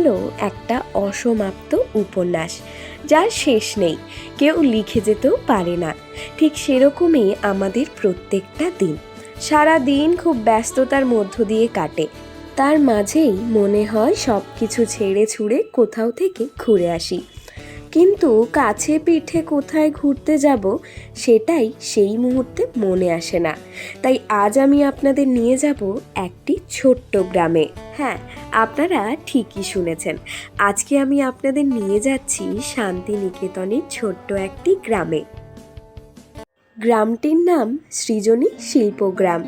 হলো একটা অসমাপ্ত উপন্যাস, যার শেষ নেই। কেউ লিখে যেতেও পারে না। ঠিক সেরকমই আমাদের প্রত্যেকটা দিন। সারা দিন খুব ব্যস্ততার মধ্য দিয়ে কাটে। তার মাঝেই মনে হয় সব কিছু ছেড়ে ছুড়ে কোথাও থেকে ঘুরে আসি। কিন্তু কাছে পিঠে কোথায় ঘুরতে যাব সেটাই সেই মুহূর্তে মনে আসে না। তাই আজ আমি আপনাদের নিয়ে যাব একটি ছোট্ট গ্রামে। হ্যাঁ আপনারা ঠিকই শুনেছেন। আজকে আমি আপনাদের নিয়ে যাচ্ছি শান্তিনিকেতনের ছোট্ট একটি গ্রামে। গ্রামটির নাম সৃজনী শিল্পগ্রাম।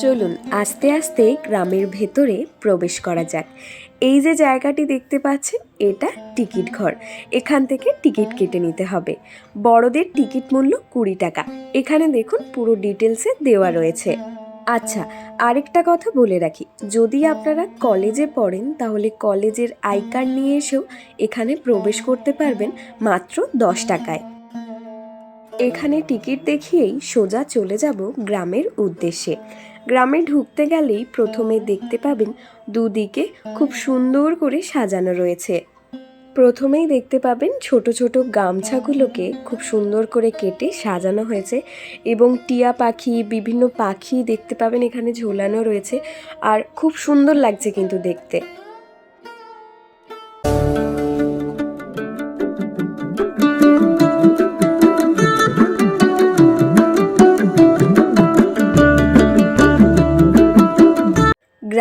চলুন, আস্তে আস্তে গ্রামের ভেতরে প্রবেশ করা যাক। এই যে জায়গাটি দেখতে পাচ্ছেন, এটা টিকিট ঘর। এখান থেকে টিকিট কেটে নিতে হবে। বড়দের টিকিট মূল্য কুড়ি টাকা। এখানে দেখুন পুরো ডিটেলসে দেওয়া রয়েছে। আচ্ছা আরেকটা কথা বলে রাখি। যদি আপনারা কলেজে পড়েন, তাহলে কলেজের আই কার্ড নিয়ে এসেও এখানে প্রবেশ করতে পারবেন মাত্র দশ টাকায়। এখানে টিকিট দেখিয়েই সোজা চলে যাব গ্রামের উদ্দেশ্যে। গ্রামে ঢুকতে গেলেই প্রথমে দেখতে পাবেন দুদিকে খুব সুন্দর করে সাজানো রয়েছে। প্রথমেই দেখতে পাবেন ছোট ছোট গামছাগুলোকে খুব সুন্দর করে কেটে সাজানো হয়েছে এবং টিয়া পাখি, বিভিন্ন পাখি দেখতে পাবেন এখানে ঝোলানো রয়েছে। আর খুব সুন্দর লাগছে কিন্তু দেখতে।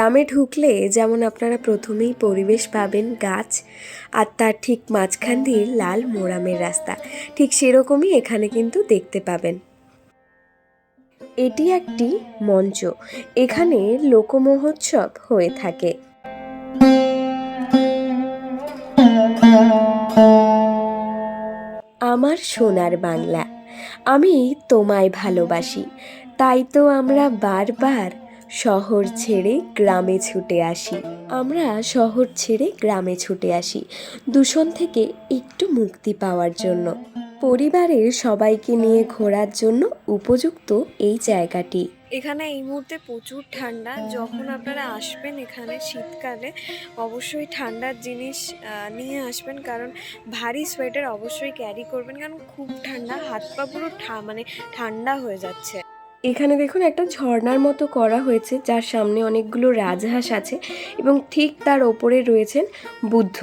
গ্রামে ঢুকলে যেমন আপনারা প্রথমেই পরিবেশ পাবেন গাছ আর তার ঠিক মাঝখান দিয়ে লাল মোরামের রাস্তা, ঠিক সেরকমই এখানে কিন্তু দেখতে পাবেন। এটি একটি মঞ্চ, এখানে লোকমহোৎসব হয়ে থাকে। আমার সোনার বাংলা, আমি তোমায় ভালোবাসি, তাই তো আমরা বারবার শহর ছেড়ে গ্রামে ছুটে আসি। আমরা শহর ছেড়ে গ্রামে ছুটে আসি, দূষণ থেকে একটু মুক্তি পাওয়ার জন্য। পরিবারের সবাইকে নিয়ে ঘোরার জন্য উপযুক্ত এই জায়গাটি। এখানে এই মুহূর্তে প্রচুর ঠান্ডা। যখন আপনারা আসবেন এখানে শীতকালে, অবশ্যই ঠান্ডার জিনিস নিয়ে আসবেন। কারণ ভারী সোয়েটার অবশ্যই ক্যারি করবেন। কারণ খুব ঠান্ডা, হাত পা পুরো মানে ঠান্ডা হয়ে যাচ্ছে। এখানে দেখুন একটা ঝর্ণার মতো করা হয়েছে, যার সামনে অনেকগুলো রাজহাঁস আছে এবং ঠিক তার ওপরে রয়েছেন বুদ্ধ।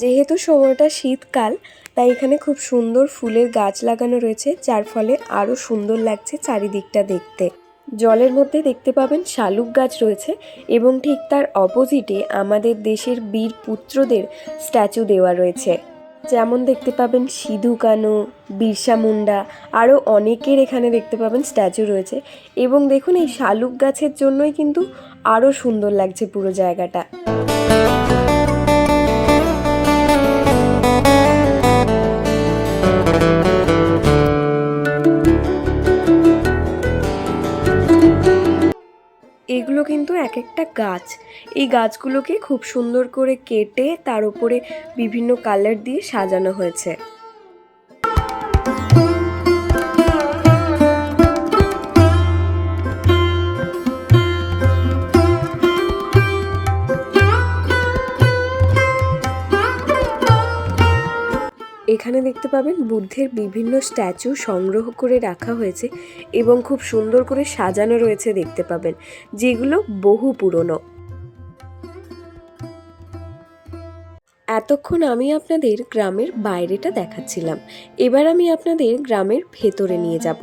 যেহেতু সময়টা শীতকাল, তাই এখানে খুব সুন্দর ফুলের গাছ লাগানো রয়েছে, যার ফলে আরও সুন্দর লাগছে চারিদিকটা দেখতে। জলের মধ্যে দেখতে পাবেন শালুক গাছ রয়েছে এবং ঠিক তার অপোজিটে আমাদের দেশের বীর পুত্রদের স্ট্যাচু দেওয়া রয়েছে। যেমন দেখতে পাবেন সিধু কানু, বিরসা মুন্ডা, আরও অনেকের এখানে দেখতে পাবেন স্ট্যাচু রয়েছে। এবং দেখুন এই শালুক গাছের জন্যই কিন্তু আরও সুন্দর লাগছে পুরো জায়গাটা। কিন্তু এক একটা গাছ। এই গাছগুলোকে খুব সুন্দর করে কেটে তার উপরে বিভিন্ন কালার দিয়ে সাজানো হয়েছে। এখানে দেখতে পাবেন বুদ্ধের বিভিন্ন স্ট্যাচু সংগ্রহ করে রাখা হয়েছে এবং খুব সুন্দর করে সাজানো রয়েছে দেখতে পাবেন, যেগুলো বহু পুরনো। এতক্ষণ আমি আপনাদের গ্রামের বাইরেটা দেখাচ্ছিলাম। এবার আমি আপনাদের গ্রামের ভেতরে নিয়ে যাব।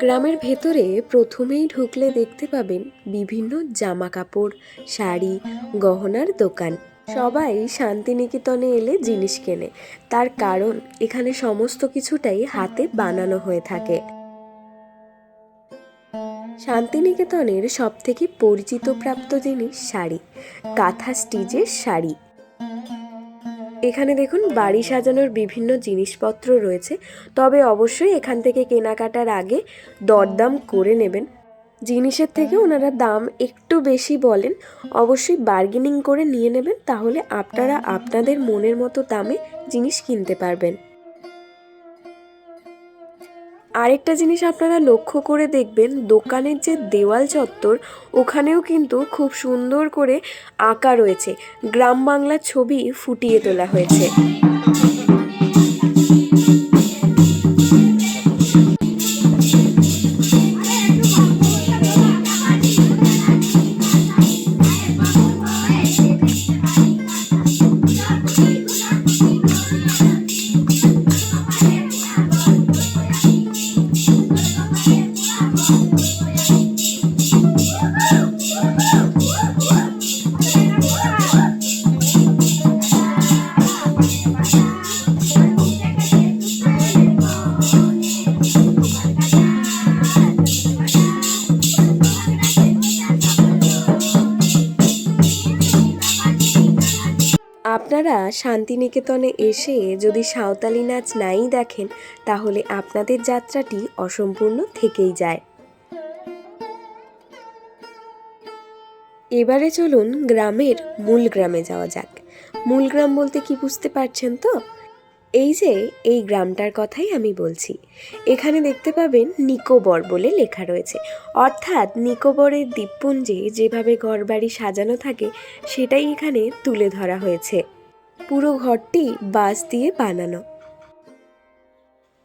গ্রামের ভেতরে প্রথমেই ঢুকলে দেখতে পাবেন বিভিন্ন জামা কাপড় শাড়ি, গহনার দোকান। সবাই শান্তিনিকেতনে এলে জিনিস কেনে। তার কারণ, এখানে সমস্ত কিছুটাই হাতে বানানো হয়ে থাকে। শান্তিনিকেতনের সব থেকে পরিচিত প্রাপ্ত জিনিস শাড়ি। কাঁথা স্টিচের শাড়ি। এখানে দেখুন, বাড়ি সাজানোর বিভিন্ন জিনিসপত্র রয়েছে। তবে অবশ্যই এখান থেকে কেনাকাটার আগে দরদাম করে নেবেন। জিনিসের থেকে ওনারা দাম একটু বেশি বলেন, অবশ্যই বার্গেনিং করে নিয়ে নেবেন, তাহলে আপনারা আপনাদের মনের মতো দামে জিনিস কিনতে পারবেন। আরেকটা জিনিস আপনারা লক্ষ্য করে দেখবেন, দোকানের যে দেওয়াল চত্বর, ওখানেও কিন্তু খুব সুন্দর করে আঁকা রয়েছে। গ্রাম বাংলার ছবি ফুটিয়ে তোলা হয়েছে। শান্তিনিকেতনে এসে যদি সাঁওতালি নাচ নাই দেখেন, তাহলে আপনাদের যাত্রাটি অসম্পূর্ণ থেকেই যায়। এবারে চলুন গ্রামের মূল গ্রামে যাওয়া যাক। মূল গ্রাম বলতে কি বুঝতে পারছেন তো? এই যে, এই গ্রামটার কথাই আমি বলছি। এখানে দেখতে পাবেন নিকোবর বলে লেখা রয়েছে। অর্থাৎ নিকোবরের দ্বীপপুঞ্জে যেভাবে ঘরবাড়ি সাজানো থাকে, সেটাই এখানে তুলে ধরা হয়েছে। পুরো ঘরটি বাঁশ দিয়ে বানানো।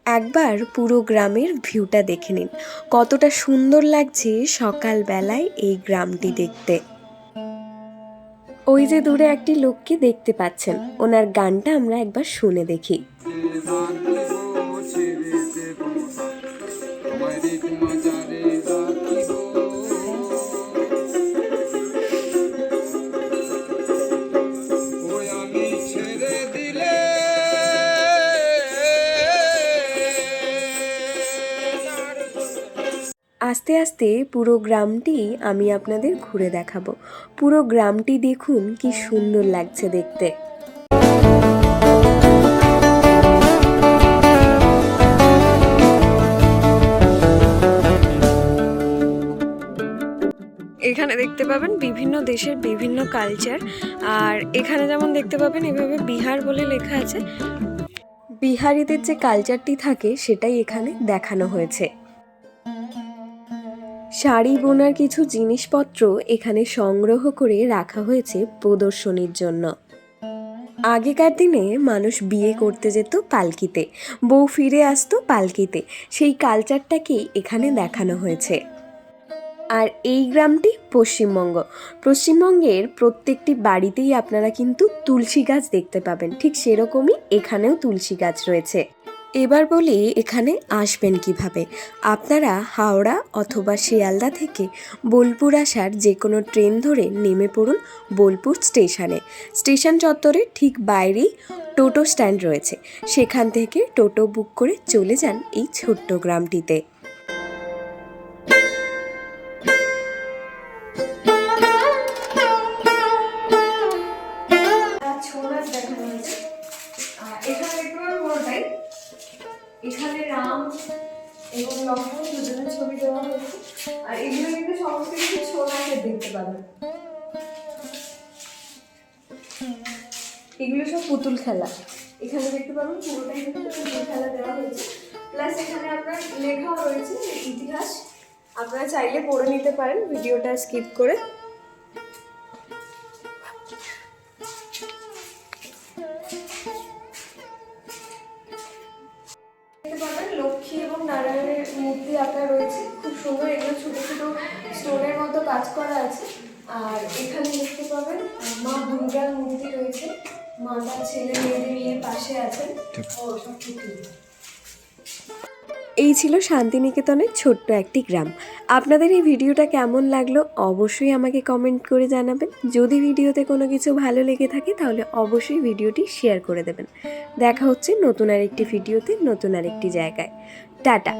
একবার পুরো গ্রামের ভিউটা দেখে নিন। কতটা সুন্দর লাগছে সকালবেলায় এই গ্রামটি দেখতে। ওই যে দূরে একটি লোককে দেখতে পাচ্ছেন। ওনার গানটা আমরা একবার শুনে দেখি। আস্তে আস্তে পুরো গ্রামটি আমি আপনাদের ঘুরে দেখাবো। পুরো গ্রামটি দেখুন কি সুন্দর লাগছে দেখতে। এখানে দেখতে পাবেন বিভিন্ন দেশের বিভিন্ন কালচার। আর এখানে যেমন দেখতে পাবেন এভাবে বিহার বলে লেখা আছে। বিহারিদের যে কালচারটি থাকে সেটাই এখানে দেখানো হয়েছে। শাড়ি বোনার কিছু জিনিসপত্র এখানে সংগ্রহ করে রাখা হয়েছে প্রদর্শনীর জন্য। আগেকার দিনে মানুষ বিয়ে করতে যেত পালকিতে, বউ ফিরে আসতো পালকিতে। সেই কালচারটাকেই এখানে দেখানো হয়েছে। আর এই গ্রামটি পশ্চিমবঙ্গ। পশ্চিমবঙ্গের প্রত্যেকটি বাড়িতেই আপনারা কিন্তু তুলসী গাছ দেখতে পাবেন। ঠিক সেরকমই এখানেও তুলসী গাছ রয়েছে। এবার বলি এখানে আসবেন কীভাবে। আপনারা হাওড়া অথবা শিয়ালদা থেকে বোলপুর আসার যে কোনো ট্রেন ধরে নেমে পড়ুন বোলপুর স্টেশনে। স্টেশন চত্বরে ঠিক বাইরেই টোটো স্ট্যান্ড রয়েছে। সেখান থেকে টোটো বুক করে চলে যান এই ছোট্ট গ্রামটিতে। ছৌ দেখতে পাবেন এগুলো সব পুতুল খেলা। এখানে দেখতে পাবেন পুরোটাই কিন্তু পুতুল খেলা দেওয়া হয়েছে। প্লাস এখানে আপনার লেখাও রয়েছে, ইতিহাস। আপনারা চাইলে পড়ে নিতে পারেন, ভিডিওটা স্কিপ করে। লক্ষ্মী এবং নারায়ণের মূর্তি আঁকা রয়েছে। খুব সুন্দর, এগুলো ছোট ছোট স্টোনের মতো কাজ করা আছে। আর এখানে দেখতে পাবেন মা দুর্গার মূর্তি রয়েছে। ছেলে, মেয়েদের নিয়ে পাশে আছেন। ও, সব। এই ছিল শান্তিনিকেতনের ছোট্ট একটি গ্রাম। আপনাদের এই ভিডিওটা কেমন লাগল অবশ্যই আমাকে কমেন্ট করে জানাবেন। যদি ভিডিওতে কোনো কিছু ভালো লেগে থাকে, তাহলে অবশ্যই ভিডিওটি শেয়ার করে দেবেন। দেখা হচ্ছে নতুন আরেকটি ভিডিওতে নতুন আরেকটি জায়গায়। টাটা।